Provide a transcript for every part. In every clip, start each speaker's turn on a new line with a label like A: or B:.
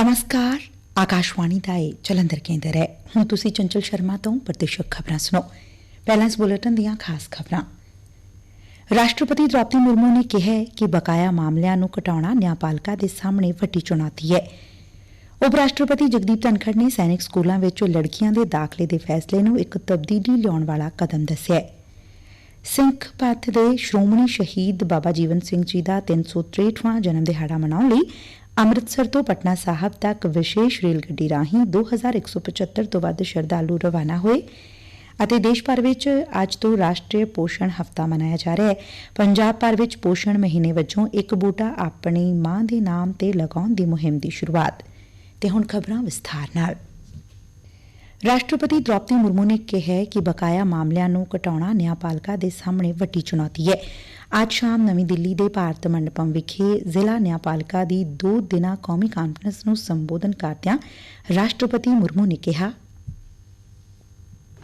A: ਨਮਸਕਾਰ, ਆਕਾਸ਼ਵਾਣੀ ਦਾ ਇਹ ਜਲੰਧਰ ਕੇਂਦਰ ਹੈ। ਹੁਣ ਤੁਸੀਂ ਚੰਚਲ ਸ਼ਰਮਾ ਤੋਂ ਪ੍ਰਤੀਸ਼ਕ ਖਬਰਾਂ ਸੁਣੋ। ਪਹਿਲਾਂ ਇਸ ਬੁਲੇਟਿਨ ਦੀਆਂ ਖਾਸ ਖਬਰਾਂ। ਰਾਸ਼ਟਰਪਤੀ ਦ੍ਰੌਪਦੀ ਮੁਰਮੂ ਨੇ ਕਿਹਾ ਕਿ ਬਕਾਇਆ ਮਾਮਲਿਆਂ ਨੂੰ ਘਟਾਉਣਾ ਨਿਆਂਪਾਲਕਾ ਦੇ ਸਾਹਮਣੇ ਵੱਡੀ ਚੁਣੌਤੀ ਹੈ। ਉਪ ਰਾਸ਼ਟਰਪਤੀ ਜਗਦੀਪ ਧਨਖੜ ਨੇ ਸੈਨਿਕ ਸਕੂਲਾਂ ਵਿੱਚ ਲੜਕੀਆਂ ਦੇ ਦਾਖਲੇ ਦੇ ਫੈਸਲੇ ਨੂੰ ਇੱਕ ਤਬਦੀਲੀ ਲਿਆਉਣ ਵਾਲਾ ਕਦਮ ਦੱਸਿਆ ਹੈ। ਸਿੱਖ ਪੰਥ ਦੇ ਸ਼੍ਰੋਮਣੀ ਸ਼ਹੀਦ ਬਾਬਾ ਜੀਵਨ ਸਿੰਘ ਜੀ ਦਾ 363ਵਾਂ ਜਨਮ ਦਿਹਾੜਾ ਮਨਾਉਣ ਲਈ ਅੰਮ੍ਰਿਤਸਰ ਤੋਂ ਪਟਨਾ ਸਾਹਿਬ ਤੱਕ ਵਿਸ਼ੇਸ਼ ਰੇਲ ਗੱਡੀ ਰਾਹੀਂ 2175 ਤੋਂ ਵੱਧ ਸ਼ਰਧਾਲੂ ਰਵਾਨਾ ਹੋਏ ਅਤੇ ਦੇਸ਼ ਭਰ ਵਿੱਚ ਅੱਜ ਤੋਂ ਰਾਸ਼ਟਰੀ ਪੋਸ਼ਣ ਹਫ਼ਤਾ ਮਨਾਇਆ ਜਾ ਰਿਹਾ ਹੈ। ਪੰਜਾਬ ਭਰ ਵਿੱਚ ਪੋਸ਼ਣ ਮਹੀਨੇ ਵਜੋਂ ਇੱਕ ਬੂਟਾ ਆਪਣੀ ਮਾਂ ਦੇ ਨਾਮ ਤੇ ਲਗਾਉਣ ਦੀ ਮੁਹਿੰਮ ਦੀ ਸ਼ੁਰੂਆਤ। ਤੇ ਹੁਣ ਖਬਰਾਂ ਵਿਸਥਾਰ ਨਾਲ। ਰਾਸ਼ਟਰਪਤੀ ਦ੍ਰੋਪਦੀ ਮੁਰਮੂ ਨੇ ਕਿਹਾ ਕਿ ਬਕਾਇਆ ਮਾਮਲਿਆਂ ਨੂੰ ਘਟਾਉਣਾ ਨਿਆਂਪਾਲਕਾ ਦੇ ਸਾਹਮਣੇ ਵੱਡੀ ਚੁਣੌਤੀ ਹੈ। ਅੱਜ ਸ਼ਾਮ ਨਵੀਂ ਦਿੱਲੀ ਦੇ ਭਾਰਤ ਮੰਡਪਮ ਵਿਖੇ ਜ਼ਿਲ੍ਹਾ ਨਿਆਂਪਾਲਕਾ ਦੀ ਦੋ ਦਿਨਾ ਕੌਮੀ ਕਾਨਫਰੰਸ ਨੂੰ ਸੰਬੋਧਨ ਕਰਦਿਆਂ ਰਾਸ਼ਟਰਪਤੀ ਮੁਰਮੂ ਨੇ ਕਿਹਾ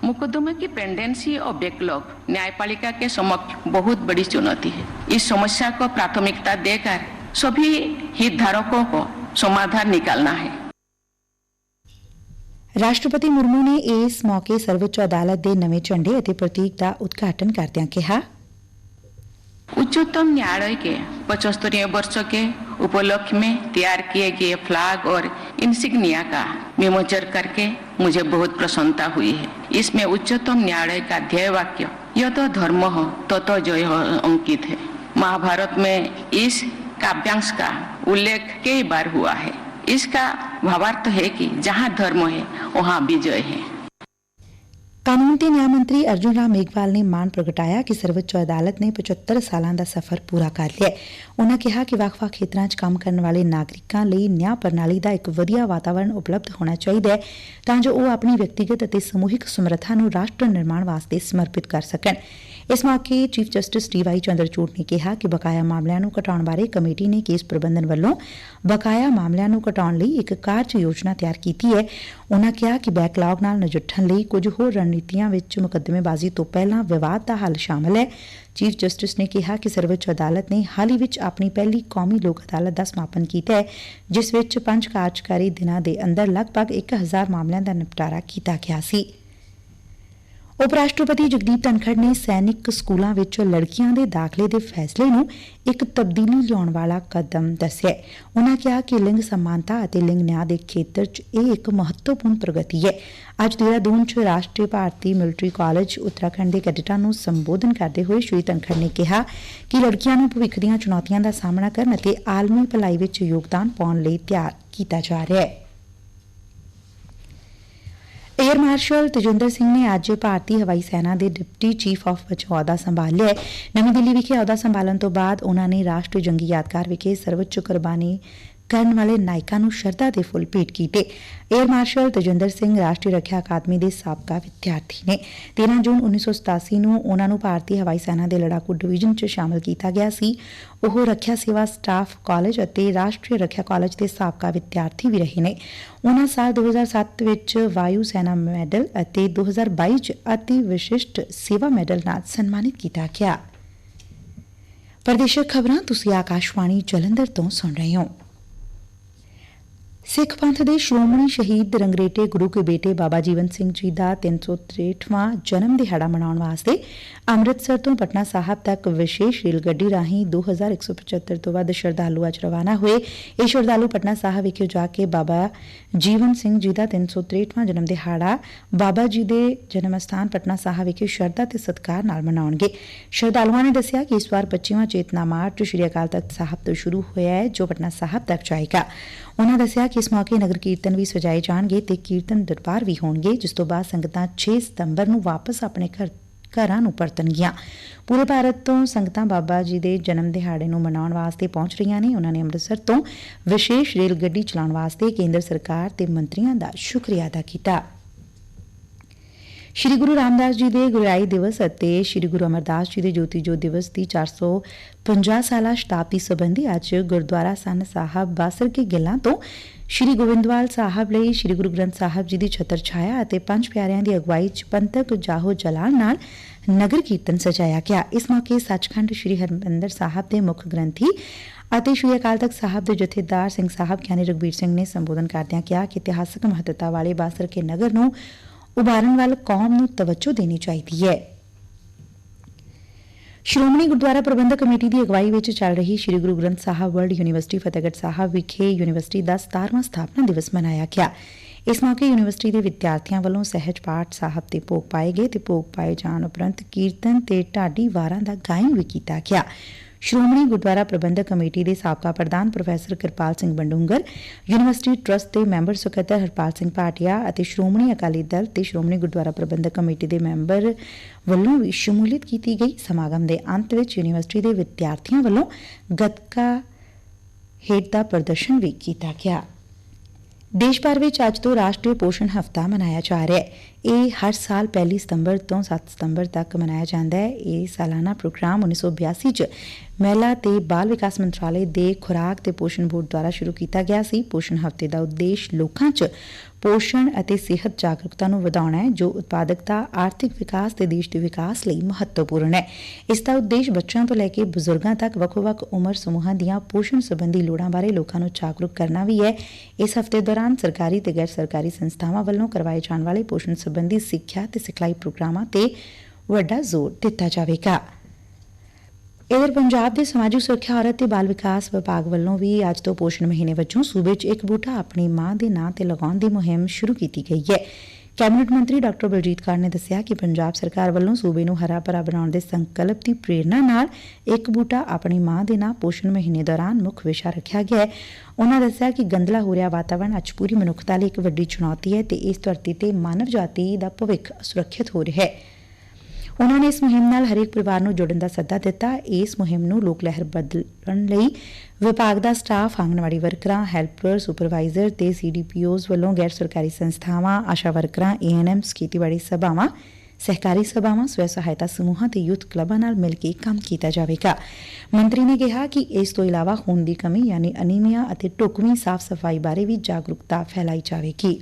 B: मुकदमे की पेंडेंसी और बैकलॉग न्यायपालिका के समक्ष बहुत बड़ी चुनौती है इस समस्या को प्राथमिकता देकर सभी हितधारकों को समाधान निकालना है
A: ਰਾਸ਼ਟਰਪਤੀ ਮੁਰਮੂ ਨੇ ਇਸ ਮੌਕੇ ਸਰਵਉੱਚ ਅਦਾਲਤ ਦੇ ਨਵੇਂ ਝੰਡੇ ਅਤੇ ਪ੍ਰਤੀਕ ਦਾ ਉਦਘਾਟਨ ਕਰਦਿਆਂ ਕਿਹਾ
B: उच्चतम न्यायालय के पचहत्तरवें वर्ष के उपलक्ष्य में तैयार किए गए फ्लैग और इंसिग्निया का विमोचन करके मुझे बहुत प्रसन्नता हुई है। इसमें उच्चतम न्यायालय का ध्येय वाक्य यह तो धर्म हो तो तो जय अंकित है। महाभारत में इस काव्यांश का उल्लेख कई बार हुआ है। इसका भावार्थ है कि जहाँ धर्म है, वहाँ विजय है।
A: ਕਾਨੂੰਨ ਤੇ ਨਿਆਂ ਮੰਤਰੀ ਅਰਜੁਨ ਰਾਮ ਮੇਘਵਾਲ ਨੇ ਮਾਣ ਪ੍ਰਗਟਾਇਆ ਕਿ ਸਰਵਉੱਚ ਅਦਾਲਤ ਨੇ 75 ਸਾਲਾਂ ਦਾ ਸਫ਼ਰ ਪੂਰਾ ਕਰ ਲਿਆ ਹੈ। ਉਨ੍ਹਾਂ ਕਿਹਾ ਕਿ ਵੱਖ-ਵੱਖ ਖੇਤਰਾਂ 'ਚ ਕੰਮ ਕਰਨ ਵਾਲੇ ਨਾਗਰਿਕਾਂ ਲਈ ਨਿਆਂ ਪ੍ਰਣਾਲੀ ਦਾ ਇੱਕ ਵਧੀਆ ਵਾਤਾਵਰਣ ਉਪਲਬਧ ਹੋਣਾ ਚਾਹੀਦਾ ਹੈ ਤਾਂ ਜੋ ਉਹ ਆਪਣੀ ਵਿਅਕਤੀਗਤ ਅਤੇ ਸਮੂਹਿਕ ਸਮਰੱਥਾ ਨੂੰ ਰਾਸ਼ਟਰ ਨਿਰਮਾਣ ਵਾਸਤੇ ਸਮਰਪਿਤ ਕਰ ਸਕਣ। ਇਸ ਮੌਕੇ chief justice D Y Chandrachud ਨੇ ਕਿਹਾ ਕਿ ਬਕਾਇਆ ਮਾਮਲਿਆਂ ਨੂੰ ਘਟਾਉਣ ਬਾਰੇ ਕਮੇਟੀ ਨੇ ਕੇਸ ਪ੍ਰਬੰਧਨ ਵੱਲੋਂ ਬਕਾਇਆ ਮਾਮਲਿਆਂ ਨੂੰ ਘਟਾਉਣ ਲਈ ਇੱਕ ਕਾਰਜ ਯੋਜਨਾ ਤਿਆਰ ਕੀਤੀ ਹੈ। ਉਨੂਾ ਕਿਹਾ ਕਿ ਬੈਕਲਾਗ ਨਾਲ ਨਜਿੱਠਣ ਲਈ ਕੁਝ ਹੋਰ ਰਣਨੀਤੀਆਂ ਵਿੱਚ ਮੁਕੱਦਮੇਬਾਜ਼ੀ ਤੋਂ ਪਹਿਲਾਂ ਵਿਵਾਦ ਦਾ ਹੱਲ ਸ਼ਾਮਲ ਹੈ। ਚੀਫ ਜਸਟਿਸ ਨੇ ਕਿਹਾ ਕਿ ਸਰਵਉੱਚ ਅਦਾਲਤ ਨੇ ਹਾਲ ਹੀ ਵਿੱਚ ਆਪਣੀ ਪਹਿਲੀ ਕੌਮੀ ਲੋਕ ਅਦਾਲਤ ਦਾ ਸਮਾਪਨ ਕੀਤਾ ਹੈ, ਜਿਸ ਵਿੱਚ ਪੰਜ ਕਾਰਜਕਾਰੀ ਦਿਨਾਂ ਦੇ ਅੰਦਰ ਲਗਭਗ 1000 ਮਾਮਲਿਆਂ ਦਾ ਨਿਪਟਾਰਾ ਕੀਤਾ ਗਿਆ ਸੀ। ਉਪ ਰਾਸ਼ਟਰਪਤੀ ਜਗਦੀਪ ਧਨਖੜ ਨੇ ਸੈਨਿਕ ਸਕੂਲਾਂ ਵਿੱਚ ਲੜਕੀਆਂ ਦੇ ਦਾਖਲੇ ਦੇ ਫੈਸਲੇ ਨੂੰ ਇੱਕ ਤਬਦੀਲੀ ਲਿਆਉਣ ਵਾਲਾ ਕਦਮ ਦੱਸਿਆ ਉਨ੍ਹਾਂ ਕਿਹਾ ਕਿ ਲਿੰਗ ਸਮਾਨਤਾ ਅਤੇ ਲਿੰਗ ਨਿਆਂ ਦੇ ਖੇਤਰ 'ਚ ਇਹ ਇੱਕ ਮਹੱਤਵਪੂਰਨ ਪ੍ਰਗਤੀ ਹੈ। ਅੱਜ ਦੇਹਰਾਦੂਨ 'ਚ ਰਾਸ਼ਟਰੀ ਭਾਰਤੀ ਮਿਲਟਰੀ ਕਾਲਜ ਉੱਤਰਾਖੰਡ ਦੇ ਕੈਡਿਟਾਂ ਨੂੰ ਸੰਬੋਧਨ ਕਰਦੇ ਹੋਏ ਸ਼੍ਰੀ ਧਨਖੜ ਨੇ ਕਿਹਾ ਕਿ ਲੜਕੀਆਂ ਨੂੰ ਭਵਿੱਖ ਦੀਆਂ ਚੁਣੌਤੀਆਂ ਦਾ ਸਾਹਮਣਾ ਕਰਨ ਅਤੇ ਆਲਮੀ ਭਲਾਈ ਵਿੱਚ ਯੋਗਦਾਨ ਪਾਉਣ ਲਈ ਤਿਆਰ ਕੀਤਾ ਜਾ ਰਿਹਾ ਹੈ। ਏਅਰ ਮਾਰਸ਼ਲ ਤਜਿੰਦਰ ਸਿੰਘ ਨੇ ਅੱਜ ਭਾਰਤੀ ਹਵਾਈ ਸੈਨਾ ਦੇ ਡਿਪਟੀ ਚੀਫ ਆਫ ਵਜੋਂ ਅਹੁਦਾ ਸੰਭਾਲਿਆ ਹੈ। ਨਵੀਂ ਦਿੱਲੀ ਵਿਖੇ ਅਹੁਦਾ ਸੰਭਾਲਣ ਤੋਂ ਬਾਅਦ ਉਨ੍ਹਾਂ ਨੇ ਰਾਸ਼ਟਰੀ ਜੰਗੀ ਯਾਦਗਾਰ ਵਿਖੇ ਸਰਵਉੱਚ ਕੁਰਬਾਨੀ ਕਰਨ ਵਾਲੇ ਨਾਇਕਾਂ ਨੂੰ ਸ਼ਰਧਾ ਦੇ ਫੁੱਲ ਭੇਟ ਕੀਤੇ। ਏਅਰ ਮਾਰਸ਼ਲ ਤੇਜਿੰਦਰ ਸਿੰਘ ਰਾਸ਼ਟਰੀ ਰੱਖਿਆ ਅਕਾਦਮੀ ਦੇ ਸਾਬਕਾ ਵਿਦਿਆਰਥੀ ਨੇ। 13 ਜੂਨ 1987 ਨੂੰ ਉਹਨਾਂ ਨੂੰ ਭਾਰਤੀ ਹਵਾਈ ਸੈਨਾ ਦੇ ਲੜਾਕੂ ਡਿਵੀਜ਼ਨ 'ਚ ਸ਼ਾਮਲ ਕੀਤਾ ਗਿਆ ਸੀ। ਉਹ ਰੱਖਿਆ ਸੇਵਾ ਸਟਾਫ ਕਾਲਜ ਅਤੇ ਰਾਸ਼ਟਰੀ ਰੱਖਿਆ ਕਾਲਜ ਦੇ ਸਾਬਕਾ ਵਿਦਿਆਰਥੀ ਵੀ ਰਹੇ ਨੇ। ਉਹਨਾਂ ਸਾਲ 2007 ਵਿੱਚ ਵਾਯੂ ਸੈਨਾ ਮੈਡਲ ਅਤੇ 2022 'ਚ ਅਤੀ ਵਿਸ਼ਿਸ਼ਟ ਸੇਵਾ ਮੈਡਲ ਨਾਲ ਸਨਮਾਨਿਤ ਕੀਤਾ ਗਿਆ। ਪ੍ਰਦੇਸ਼ਕ ਖਬਰਾਂ, ਤੁਸੀਂ ਆਕਾਸ਼ਵਾਣੀ ਜਲੰਧਰ ਤੋਂ ਸੁਣ ਰਹੇ ਹੋ। ਸਿੱਖ ਪੰਥ ਦੇ ਸ਼੍ਰੋਮਣੀ ਸ਼ਹੀਦ ਰੰਗਰੇਟੇ ਗੁਰੂ ਕੇ ਬੇਟੇ ਬਾਬਾ ਜੀਵਨ ਸਿੰਘ ਜੀ ਦਾ 363ਵਾਂ ਜਨਮ ਦਿਹਾੜਾ ਮਨਾਉਣ ਵਾਸਤੇ ਅੰਮ੍ਰਿਤਸਰ ਤੋਂ ਪਟਨਾ ਸਾਹਿਬ ਤੱਕ ਵਿਸ਼ੇਸ਼ ਰੇਲ ਗੱਡੀ ਰਾਹੀਂ 2175 ਤੋਂ ਵੱਧ ਸ਼ਰਧਾਲੂ ਅੱਜ ਰਵਾਨਾ ਹੋਏ। ਇਹ ਸ਼ਰਧਾਲੂ ਪਟਨਾ ਸਾਹਿਬ ਵਿਖੇ ਜਾ ਕੇ ਬਾਬਾ ਜੀਵਨ ਸਿੰਘ ਜੀ ਦਾ 363ਵਾਂ ਜਨਮ ਦਿਹਾੜਾ, ਬਾਬਾ ਜੀ ਦੇ ਜਨਮ ਸਥਾਨ ਪਟਨਾ ਸਾਹਿਬ ਵਿਖੇ ਸ਼ਰਧਾ ਤੇ ਸਤਿਕਾਰ ਨਾਲ ਮਨਾਉਣਗੇ। ਸ਼ਰਧਾਲੂਆਂ ਨੇ ਦੱਸਿਆ ਕਿ ਇਸ ਵਾਰ 25ਵਾਂ ਚੇਤਨਾ ਮਾਰਚ ਸ਼੍ਰੀ ਅਕਾਲ ਤਖਤ ਸਾਹਿਬ ਤੋਂ ਸ਼ੁਰੂ ਹੋਇਆ ਹੈ, ਜੋ ਪਟਨਾ ਸਾਹਿਬ ਤੱਕ ਜਾਏਗਾ। ਉਨ੍ਹਾਂ ਦੱਸਿਆ ਕਿ ਇਸ ਮੌਕੇ ਨਗਰ ਕੀਰਤਨ ਵੀ ਸਜਾਏ ਜਾਣਗੇ ਤੇ ਕੀਰਤਨ ਦਰਬਾਰ ਵੀ ਹੋਣਗੇ, ਜਿਸ ਤੋਂ ਬਾਅਦ ਸੰਗਤਾਂ 6 ਸਤੰਬਰ ਨੂੰ ਵਾਪਸ ਆਪਣੇ ਘਰ, ਘਰਾਂ ਨੂੰ ਪਰਤਣਗੀਆਂ। ਪੂਰੇ ਭਾਰਤ ਤੋਂ ਸੰਗਤਾਂ ਬਾਬਾ ਜੀ ਦੇ ਜਨਮ ਦਿਹਾੜੇ ਨੂੰ ਮਨਾਉਣ ਵਾਸਤੇ ਪਹੁੰਚ ਰਹੀਆਂ ਨੇ। ਉਹਨਾਂ ਨੇ ਅੰਮ੍ਰਿਤਸਰ ਤੋਂ ਵਿਸ਼ੇਸ਼ ਰੇਲ ਗੱਡੀ ਚਲਾਉਣ ਵਾਸਤੇ ਕੇਂਦਰ ਸਰਕਾਰ ਤੇ ਮੰਤਰੀਆਂ ਦਾ ਸ਼ੁਕਰੀਆ ਅਦਾ ਕੀਤਾ। ਸ਼੍ਰੀ ਗੁਰੂ ਰਾਮਦਾਸ ਜੀ ਦੇ ਗੁਰਿਆਈ ਦਿਵਸ ਅਤੇ ਸ਼੍ਰੀ ਗੁਰੂ ਅਮਰਦਾਸ ਜੀ ਦੇ ਜੋਤੀ ਜੋਤ ਦਿਵਸ ਦੀ 450 ਸਾਲਾ ਸ਼ਤਾਬਦੀ ਸੰਬੰਧੀ ਅੱਜ ਗੁਰਦੁਆਰਾ ਸੰਨ ਸਾਹਿਬ ਬਾਸਰ ਕੇ ਗਿੱਲਾਂ ਤੋਂ ਸ਼੍ਰੀ ਗੋਬਿੰਦਵਾਲ ਸਾਹਿਬ ਲਈ ਸ਼੍ਰੀ ਗੁਰੂ ਗ੍ਰੰਥ ਸਾਹਿਬ ਜੀ ਦੀ ਛਤਰ ਛਾਇਆ ਅਤੇ ਪੰਜ ਪਿਆਰਿਆਂ ਦੀ ਅਗਵਾਈ 'ਚ ਪੰਥਕ ਜਾਹੋ ਜਲਾਲ ਨਾਲ ਨਗਰ ਕੀਰਤਨ ਸਜਾਇਆ ਗਿਆ। ਇਸ ਮੌਕੇ ਸੱਚਖੰਡ ਸ਼੍ਰੀ ਹਰਮੰਦਰ ਸਾਹਿਬ ਦੇ ਮੁੱਖ ਗ੍ਰੰਥੀ ਅਤੇ ਸ਼੍ਰੀ ਅਕਾਲ ਤਖਤ ਸਾਹਿਬ ਦੇ ਜਥੇਦਾਰ ਸਿੰਘ ਸਾਹਿਬ ਗਿਆਨੀ ਰਘਬੀਰ ਸਿੰਘ ਨੇ ਸੰਬੋਧਨ ਕਰਦਿਆਂ ਕਿਹਾ ਕਿ ਇਤਿਹਾਸਕ ਮਹੱਤਤਾ ਵਾਲੇ ਬਾਸਰ ਕੇ ਨਗਰ ਨੂੰ ਉਭਾਰਨ ਵੱਲ ਕੌਮ ਨੂੰ ਤਵੱਜੋ ਦੇਣੀ ਚਾਹੀਦੀ ਹੈ। ਸ਼੍ਰੋਮਣੀ ਗੁਰਦੁਆਰਾ ਪ੍ਰਬੰਧਕ ਕਮੇਟੀ ਦੀ ਅਗਵਾਈ ਵਿੱਚ ਚੱਲ ਰਹੀ ਸ੍ਰੀ ਗੁਰੂ ਗ੍ਰੰਥ ਸਾਹਿਬ ਵਰਲਡ ਯੂਨੀਵਰਸਿਟੀ ਫਤਿਹਗੜ੍ਹ ਸਾਹਿਬ ਵਿਖੇ ਯੂਨੀਵਰਸਿਟੀ ਦਾ 17ਵਾਂ ਸਥਾਪਨਾ ਦਿਵਸ ਮਨਾਇਆ ਗਿਆ। ਇਸ ਮੌਕੇ ਯੂਨੀਵਰਸਿਟੀ ਦੇ ਵਿਦਿਆਰਥੀਆਂ ਵੱਲੋਂ ਸਹਿਜ ਪਾਠ ਸਾਹਿਬ ਤੇ ਭੋਗ ਪਾਏ ਗਏ ਤੇ ਭੋਗ ਪਾਏ ਜਾਣ ਉਪਰੰਤ ਕੀਰਤਨ ਤੇ ਢਾਡੀ ਵਾਰਾਂ ਦਾ ਗਾਇਨ ਵੀ ਕੀਤਾ ਗਿਆ। ਸ਼੍ਰੋਮਣੀ ਗੁਰਦੁਆਰਾ ਪ੍ਰਬੰਧਕ ਕਮੇਟੀ ਦੇ ਸਾਬਕਾ ਪ੍ਰਧਾਨ professor Kirpal Singh Badungar, university trust ਦੇ ਮੈਂਬਰ ਸਕੱਤਰ ਹਰਪਾਲ ਸਿੰਘ ਭਾਟਿਆ ਅਤੇ ਸ਼੍ਰੋਮਣੀ ਅਕਾਲੀ ਦਲ ਤੇ ਸ਼੍ਰੋਮਣੀ ਗੁਰਦੁਆਰਾ ਪ੍ਰਬੰਧਕ ਕਮੇਟੀ ਦੇ ਮੈਂਬਰ ਵੱਲੋਂ ਵੀ ਸ਼ਮੂਲੀਅਤ ਕੀਤੀ ਗਈ। ਸਮਾਗਮ ਦੇ ਅੰਤ ਵਿੱਚ ਯੂਨੀਵਰਸਿਟੀ ਦੇ ਵਿਦਿਆਰਥੀਆਂ ਵੱਲੋਂ ਗੱਤਕਾ ਹੇਠ ਦਾ ਪ੍ਰਦਰਸ਼ਨ ਵੀ ਕੀਤਾ ਗਿਆ। ਦੇਸ਼ ਭਰ ਵਿੱਚ ਅੱਜ ਤੋਂ ਰਾਸ਼ਟਰੀ ਪੋਸ਼ਣ ਹਫ਼ਤਾ ਮਨਾਇਆ ਜਾ ਰਿਹਾ ਹੈ। ਇਹ ਹਰ ਸਾਲ 1 ਸਤੰਬਰ ਤੋਂ 7 ਸਤੰਬਰ ਤੱਕ ਮਨਾਇਆ ਜਾਂਦਾ ਹੈ। ਇਹ ਸਾਲਾਨਾ ਪ੍ਰੋਗਰਾਮ 1982 ਚ ਮਹਿਲਾ ਤੇ ਬਾਲ ਵਿਕਾਸ ਮੰਤਰਾਲੇ ਦੇ ਖੁਰਾਕ ਤੇ ਪੋਸ਼ਣ ਬੋਰਡ ਦੁਆਰਾ ਸ਼ੁਰੂ ਕੀਤਾ ਗਿਆ ਸੀ। ਪੋਸ਼ਣ ਹਫ਼ਤੇ ਦਾ ਉਦੇਸ਼ ਲੋਕਾਂ 'ਚ ਪੋਸ਼ਣ ਅਤੇ ਸਿਹਤ ਜਾਗਰੂਕਤਾ ਨੂੰ ਵਧਾਉਣਾ ਹੈ, ਜੋ ਉਤਪਾਦਕਤਾ, ਆਰਥਿਕ ਵਿਕਾਸ ਤੇ ਦੇਸ਼ ਦੇ ਵਿਕਾਸ ਲਈ ਮਹੱਤਵਪੂਰਨ ਹੈ। ਇਸ ਦਾ ਉਦੇਸ਼ ਬੱਚਿਆਂ ਤੋਂ ਲੈ ਕੇ ਬਜ਼ੁਰਗਾਂ ਤੱਕ ਵੱਖ-ਵੱਖ ਉਮਰ ਸਮੂਹਾਂ ਦੀਆਂ ਪੋਸ਼ਣ ਸੰਬੰਧੀ ਲੋੜਾਂ ਬਾਰੇ ਲੋਕਾਂ ਨੂੰ ਜਾਗਰੂਕ ਕਰਨਾ ਵੀ ਹੈ। ਇਸ ਹਫ਼ਤੇ ਦੌਰਾਨ ਸਰਕਾਰੀ ਤੇ ਗੈਰ ਸਰਕਾਰੀ ਸੰਸਥਾਵਾਂ ਵੱਲੋਂ ਕਰਵਾਏ ਜਾਣ ਵਾਲੇ ਪੋਸ਼ਣ ਸੰਬੰਧੀ ਸਿੱਖਿਆ ਤੇ ਸਿਖਲਾਈ ਪ੍ਰੋਗਰਾਮਾਂ ਤੇ ਵੱਡਾ ਜ਼ੋਰ ਦਿੱਤਾ ਜਾਵੇਗਾ। ਇਧਰ ਪੰਜਾਬ ਦੇ ਸਮਾਜਿਕ ਸੁਰੱਖਿਆ ਔਰਤ ਤੇ ਬਾਲ ਵਿਕਾਸ ਵਿਭਾਗ ਵੱਲੋਂ ਵੀ ਅੱਜ ਤੋਂ ਪੋਸ਼ਣ ਮਹੀਨੇ ਵਜੋਂ ਸੂਬੇ 'ਚ ਇੱਕ ਬੂਟਾ ਆਪਣੀ ਮਾਂ ਦੇ ਨਾਂ ਤੇ ਲਗਾਉਣ ਦੀ ਮੁਹਿੰਮ ਸ਼ੁਰੂ ਕੀਤੀ ਗਈ ਹੈ। ਕੈਬਨਿਟ ਮੰਤਰੀ ਡਾਕਟਰ ਬਲਜੀਤ ਕੌਰ ਨੇ ਦੱਸਿਆ ਕਿ ਪੰਜਾਬ ਸਰਕਾਰ ਵੱਲੋਂ ਸੂਬੇ ਨੂੰ ਹਰਾ ਭਰਾ ਬਣਾਉਣ ਦੇ ਸੰਕਲਪ ਦੀ ਪ੍ਰੇਰਣਾ ਨਾਲ ਇੱਕ ਬੂਟਾ ਆਪਣੀ ਮਾਂ ਦੇ ਨਾਂ ਪੋਸ਼ਣ ਮਹੀਨੇ ਦੌਰਾਨ ਮੁੱਖ ਵਿਸ਼ਾ ਰੱਖਿਆ ਗਿਆ ਹੈ। ਉਹਨਾਂ ਦੱਸਿਆ ਕਿ ਗੰਦਲਾ ਹੋ ਰਿਹਾ ਵਾਤਾਵਰਣ ਅੱਜ ਪੂਰੀ ਮਨੁੱਖਤਾ ਲਈ ਇੱਕ ਵੱਡੀ ਚੁਣੌਤੀ ਹੈ ਤੇ ਇਸ ਧਰਤੀ ਤੇ ਮਾਨਵ ਜਾਤੀ ਦਾ ਭਵਿੱਖ ਸੁਰੱਖਿਅਤ ਹੋ ਰਿਹਾ ਹੈ। ਉਨੂਾ ਨੇ ਇਸ ਮੁਹਿੰਮ ਨਾਲ ਹਰੇਕ ਪਰਿਵਾਰ ਨੂੰ ਜੁੜਨ ਦਾ ਸੱਦਾ ਦਿੱਤਾ। ਇਸ ਮੁਹਿੰਮ ਨੂੰ ਲੋਕ ਲਹਿਰ ਬਦਲਣ ਲਈ ਵਿਭਾਗ ਦਾ ਸਟਾਫ, ਆਂਗਣਵਾੜੀ ਵਰਕਰਾਂ, ਹੈਲਪਰ, ਸੁਪਰਵਾਈਜ਼ਰ ਤੇ ਸੀਡੀਪੀਓਜ਼ ਵੱਲੋਂ ਗੈਰ ਸਰਕਾਰੀ ਸੰਸਥਾਵਾਂ, ਆਸ਼ਾ ਵਰਕਰਾਂ ਏਐਨਐਮਸ ਖੇਤੀਬਾੜੀ ਸਭਾਵਾਂ, ਸਹਿਕਾਰੀ ਸਭਾਵਾਂ, ਸਵੈ ਸਹਾਇਤਾ ਸਮੂਹਾਂ ਤੇ ਯੂਥ ਕਲੱਬਾਂ ਨਾਲ ਮਿਲ ਕੇ ਕੰਮ ਕੀਤਾ ਜਾਵੇਗਾ। ਮੰਤਰੀ ਨੇ ਕਿਹਾ ਕਿ ਇਸ ਤੋਂ ਇਲਾਵਾ ਖੂਨ ਦੀ ਕਮੀ ਯਾਨੀ ਅਨੀਮੀਆ ਅਤੇ ਢੁਕਵੀਂ ਸਾਫ਼ ਸਫ਼ਾਈ ਬਾਰੇ ਵੀ ਜਾਗਰੂਕਤਾ ਫੈਲਾਈ ਜਾਵੇਗੀ।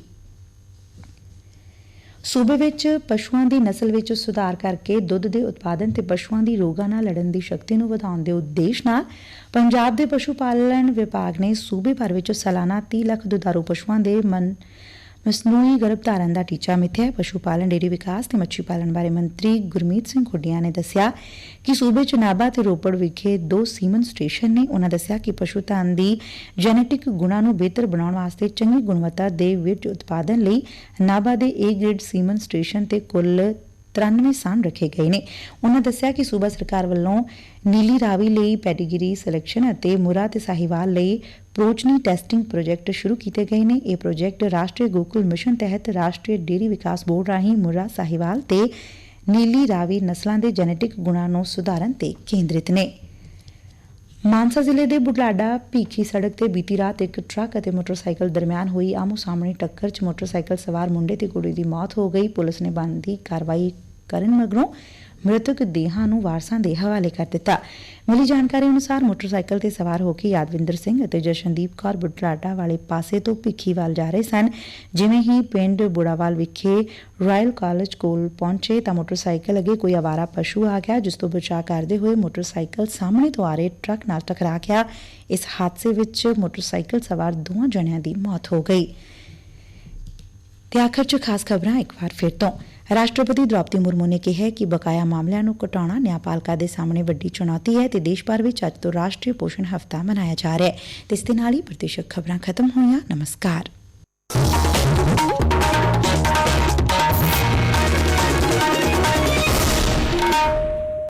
A: ਸੂਬੇ ਵਿੱਚ ਪਸ਼ੂਆਂ ਦੀ ਨਸਲ ਵਿੱਚ ਸੁਧਾਰ ਕਰਕੇ ਦੁੱਧ ਦੇ ਉਤਪਾਦਨ ਤੇ ਪਸ਼ੂਆਂ ਦੀ ਰੋਗਾਂ ਨਾਲ ਲੜਨ ਦੀ ਸ਼ਕਤੀ ਨੂੰ ਵਧਾਉਣ ਦੇ ਉਦੇਸ਼ ਨਾਲ ਪੰਜਾਬ ਦੇ ਪਸ਼ੂ ਪਾਲਣ ਵਿਭਾਗ ਨੇ ਸੂਬੇ ਭਰ ਵਿੱਚ ਸਾਲਾਨਾ 30 ਲੱਖ ਦੁਧਾਰੂ ਪਸ਼ੂਆਂ ਦੇ ਮਨ ਮਸਨੂਈ ਗਰਭਧਾਰਨ ਦਾ ਟੀਚਾ ਮਿੱਥਿਆ ਪਸ਼ੂ ਪਾਲਣ ਡੇਰੀ ਵਿਕਾਸ ਤੇ ਮੱਛੀ ਪਾਲਣ ਬਾਰੇ ਮੰਤਰੀ ਗੁਰਮੀਤ ਸਿੰਘ ਖੁੱਡੀਆਂ ਨੇ ਦੱਸਿਆ ਕਿ ਸੂਬੇ ਚ ਨਾਭਾ ਤੇ ਰੋਪੜ ਵਿਖੇ ਦੋ ਸੀਮਨ ਸਟੇਸ਼ਨ ਨੇ। ਉਹਨਾਂ ਦੱਸਿਆ ਕਿ ਪਸ਼ੂ ਧਨ ਦੀ ਜੈਨੇਟਿਕ ਗੁਣਾਂ ਨੂੰ ਬਿਹਤਰ ਬਣਾਉਣ ਵਾਸਤੇ ਚੰਗੀ ਗੁਣਵੱਤਾ ਦੇ ਵਿੱਚ ਉਤਪਾਦਨ ਲਈ ਨਾਭਾ ਦੇ ਏ ਗ੍ਰੇਡ ਸੀਮਨ ਸਟੇਸ਼ਨ ਤੇ ਕੁੱਲ 93 ਸਾਨ ਰੱਖੇ ਗਏ ਨੇ। ਉਹਨਾਂ ਦੱਸਿਆ ਕਿ ਸੂਬਾ ਸਰਕਾਰ ਵੱਲੋਂ ਨੀਲੀ ਰਾਵੀ ਲਈ ਪੈਡੀਗਰੀ ਸਿਲੈਕਸ਼ਨ ਅਤੇ ਮੁਰਾ ਤੇ ਸਾਹੀਵਾਲ ਲਈ ਪ੍ਰੋਚਨੀ ਟੈਸਟਿੰਗ ਪ੍ਰੋਜੈਕਟ ਸ਼ੁਰੂ ਕੀਤੇ ਗਏ ਨੇ। ਇਹ ਪ੍ਰੋਜੈਕਟ ਰਾਸ਼ਟਰੀ ਗੋਕੁਲ ਮਿਸ਼ਨ ਤਹਿਤ ਰਾਸ਼ਟਰੀ ਡੇਅਰੀ ਵਿਕਾਸ ਬੋਰਡ ਰਾਹੀਂ ਮੁਰਾ ਸਾਹੀਵਾਲ ਤੇ ਨੀਲੀ ਰਾਵੀ ਨਸਲਾਂ ਦੇ ਜੈਨੇਟਿਕ ਗੁਣਾਂ ਨੂੰ ਸੁਧਾਰਨ ਤੇ ਕੇਂਦਰਿਤ ਨੇ। ਮਾਨਸਾ ਜ਼ਿਲ੍ਹੇ ਦੇ ਬੁਢਲਾਡਾ ਭੀਖੀ ਸੜਕ ਤੇ ਬੀਤੀ ਰਾਤ ਇੱਕ ਟਰੱਕ ਅਤੇ ਮੋਟਰਸਾਈਕਲ ਦਰਮਿਆਨ ਹੋਈ ਆਮੋ ਸਾਹਮਣੇ ਟੱਕਰ 'ਚ ਮੋਟਰਸਾਈਕਲ ਸਵਾਰ ਮੁੰਡੇ ਤੇ ਕੁੜੀ ਦੀ ਮੌਤ ਹੋ ਗਈ। ਪੁਲਿਸ ਨੇ ਬਣਦੀ ਕਾਰਵਾਈ ਕਰਨ ਮਗਰੋਂ ਮ੍ਰਿਤਕ ਦੇਹਾਂ ਨੂੰ ਵਾਰਸਾਂ ਦੇ ਹਵਾਲੇ ਕਰ ਦਿੱਤਾ। ਮਿਲੀ ਜਾਣਕਾਰੀ ਅਨੁਸਾਰ ਮੋਟਰਸਾਈਕਲ ਤੇ ਸਵਾਰ ਹੋ ਕੇ ਯਾਦਵਿੰਦਰ ਸਿੰਘ ਅਤੇ ਜਸ਼ਨਦੀਪ ਕੌਰ ਬੁਢਲਾਡਾ ਵਾਲੇ ਪਾਸੇ ਤੋਂ ਭਿੱਖੀ ਵੱਲ ਜਾ ਰਹੇ ਸਨ। ਜਿਵੇਂ ਹੀ ਪਿੰਡ ਬੁੜਾਵਾਲ ਵਿਖੇ ਰਾਇਲ ਕਾਲਜ ਕੋਲ ਪਹੁੰਚੇ ਤਾਂ ਮੋਟਰਸਾਈਕਲ ਅੱਗੇ ਕੋਈ ਆਵਾਰਾ ਪਸ਼ੂ ਆ ਗਿਆ, ਜਿਸ ਤੋਂ ਬਚਾਅ ਕਰਦੇ ਹੋਏ ਮੋਟਰਸਾਈਕਲ ਸਾਹਮਣੇ ਤੋਂ ਆ ਰਹੇ ਟਰੱਕ ਨਾਲ ਟਕਰਾ ਗਿਆ। ਇਸ ਹਾਦਸੇ ਵਿੱਚ ਮੋਟਰਸਾਈਕਲ ਸਵਾਰ ਦੋਵਾਂ ਜਣਿਆਂ ਦੀ ਮੌਤ ਹੋ ਗਈ। ਤੇ ਆਖਰ 'ਚ ਖਾਸ ਖਬਰਾਂ ਇੱਕ ਵਾਰ ਫਿਰ ਤੋਂ। ਰਾਸ਼ਟਰਪਤੀ ਦ੍ਰੌਪਦੀ ਮੁਰਮੂ ਨੇ ਕਿਹਾ ਕਿ ਬਕਾਇਆ ਮਾਮਲਿਆਂ ਨੂੰ ਘਟਾਉਣਾ ਨਿਆਂਪਾਲਕਾ ਦੇ ਸਾਹਮਣੇ ਵੱਡੀ ਚੁਣੌਤੀ ਹੈ ਤੇ ਦੇਸ਼ ਭਰ ਵਿੱਚ ਅੱਜ ਤੋਂ ਰਾਸ਼ਟਰੀ ਪੋਸ਼ਣ ਹਫ਼ਤਾ ਮਨਾਇਆ ਜਾ ਰਿਹਾ ਹੈ। ਤੇ ਇਸ ਦੇ ਨਾਲ ਹੀ ਪ੍ਰਤੀਸ਼ਕ ਖਬਰਾਂ ਖਤਮ ਹੋਈਆਂ। ਨਮਸਕਾਰ।